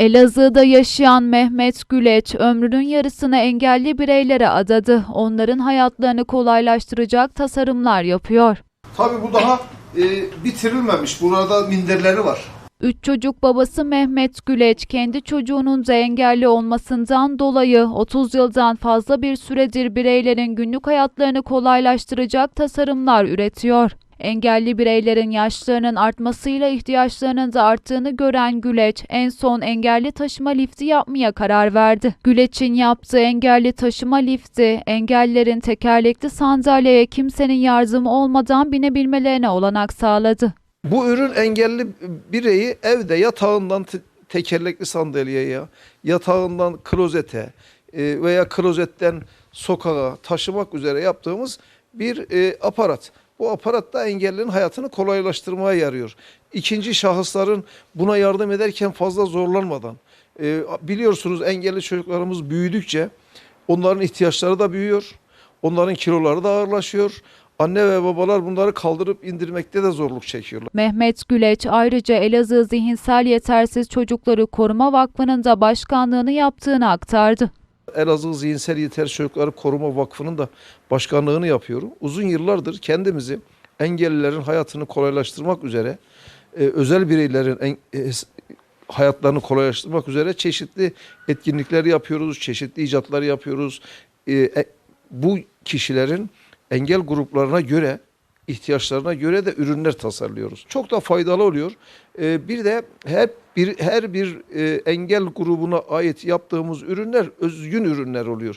Elazığ'da yaşayan Mehmet Güleç ömrünün yarısını engelli bireylere adadı. Onların hayatlarını kolaylaştıracak tasarımlar yapıyor. Tabii bu daha e, bitirilmemiş. Burada minderleri var. Üç çocuk babası Mehmet Güleç kendi çocuğunun da engelli olmasından dolayı 30 yıldan fazla bir süredir bireylerin günlük hayatlarını kolaylaştıracak tasarımlar üretiyor. Engelli bireylerin yaşlarının artmasıyla ihtiyaçlarının da arttığını gören Güleç en son engelli taşıma lifti yapmaya karar verdi. Güleç'in yaptığı engelli taşıma lifti engellilerin tekerlekli sandalyeye kimsenin yardımı olmadan binebilmelerine olanak sağladı. Bu ürün engelli bireyi evde yatağından te- tekerlekli sandalyeye, yatağından klozete e, veya klozetten sokağa taşımak üzere yaptığımız bir e, aparat. Bu aparat da engellinin hayatını kolaylaştırmaya yarıyor. İkinci şahısların buna yardım ederken fazla zorlanmadan. E, biliyorsunuz engelli çocuklarımız büyüdükçe onların ihtiyaçları da büyüyor. Onların kiloları da ağırlaşıyor. Anne ve babalar bunları kaldırıp indirmekte de zorluk çekiyorlar. Mehmet Güleç ayrıca Elazığ Zihinsel Yetersiz Çocukları Koruma Vakfı'nın da başkanlığını yaptığını aktardı. Elazığ Zihinsel Yetersiz Çocukları Koruma Vakfı'nın da başkanlığını yapıyorum. Uzun yıllardır kendimizi engellilerin hayatını kolaylaştırmak üzere, e, özel bireylerin en- e, hayatlarını kolaylaştırmak üzere çeşitli etkinlikler yapıyoruz, çeşitli icatlar yapıyoruz. E, e, bu kişilerin engel gruplarına göre ihtiyaçlarına göre de ürünler tasarlıyoruz. Çok da faydalı oluyor. E, bir de hep bir her bir e, engel grubuna ait yaptığımız ürünler özgün ürünler oluyor.